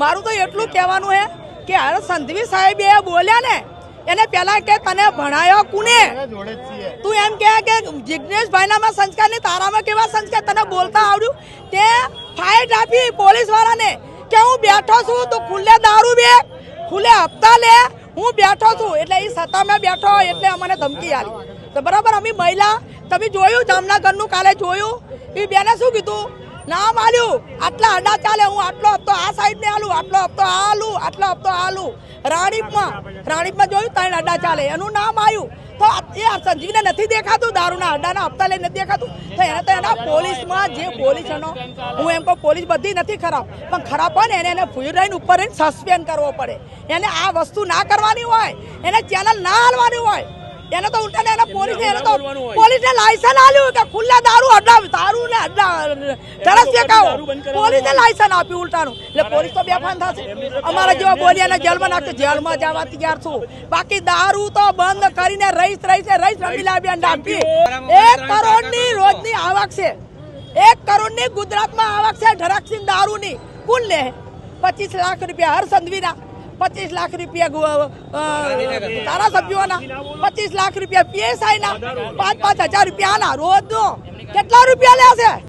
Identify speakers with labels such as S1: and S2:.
S1: મારું તો એટલું કહેવાનું છે કે હારે સંધવી સાહેબ એ બોલ્યા ને એને પેલા કે તને ભણાયો કુને? તું એમ કહે કે જિજ્ઞેશભાઈનામાં સંસ્કાર ને તારામાં કેવા સંસ્કાર? તને બોલતા આવડ્યું? તે ફાઇટ આપી પોલીસ વાળાને કે હું બેઠો છું તું ખુલ્લે દારૂ બે ખુલ્લે હપ્તા લે હું બેઠો છું. એટલે એ સત્તામાં બેઠો એટલે અમને ધમકી આવી તો બરાબર અમે મહિલા તમે જોયું જામનગરનું કાલે જોયું? એ બેને શું કીધું? નામ આલ્યું આટલા અડા ચાલે હું આટલો હપ્તો આ સાઈડ ને આલું આટલો હપ્તો આ આલું આટલો હપ્તો આ આલું. રાણીપમાં રાણીપમાં જોયું ત્રણ અડા ચાલે એનું નામ આવ્યું તો એ સંજીવને નથી દેખાતું દારૂના અડાના હપ્તા લઈને નથી દેખાતું. તો એને તો એના પોલીસમાં જે પોલીસ એનો હું એમ કહું પોલીસ બધી નથી ખરાબ. પણ ખરાબ હોય ને એને એને ફ્યુરાઈન ઉપર રહીને સસ્પેન્ડ કરવો પડે. એને આ વસ્તુ ના કરવાની હોય એને ચેનલ ના હાલવાની હોય. એને તો ઉલટાને એને પોલીસને એને તો પોલીસને લાયસન્સ આલ્યું કે દારૂ કહો પોલીસને લાયસન્સ આપ્યું ઉલટાનું. એટલે પોલીસ તો બેફાન થશે. અમારા જેવા બોલી અને જેલમાં નાખશે. જેલમાં જવા તૈયાર છું બાકી દારૂ તો બંધ કરીને રહીશ રહીશ ને રહીશ. રમીલા બેન આપી એક કરોડની રોજની આવક છે. એક કરોડની ગુજરાતમાં આવક છે ઢરકસિંહ દારૂની. કુલ લે પચીસ લાખ રૂપિયા. હર સંધવીના પચીસ લાખ રૂપિયા ધારાસભ્યોના. પચીસ લાખ રૂપિયા પીએસઆઈ ના પાંચ પાંચ હજાર રૂપિયા આના. રોજનો. કેટલા રૂપિયા લે છે?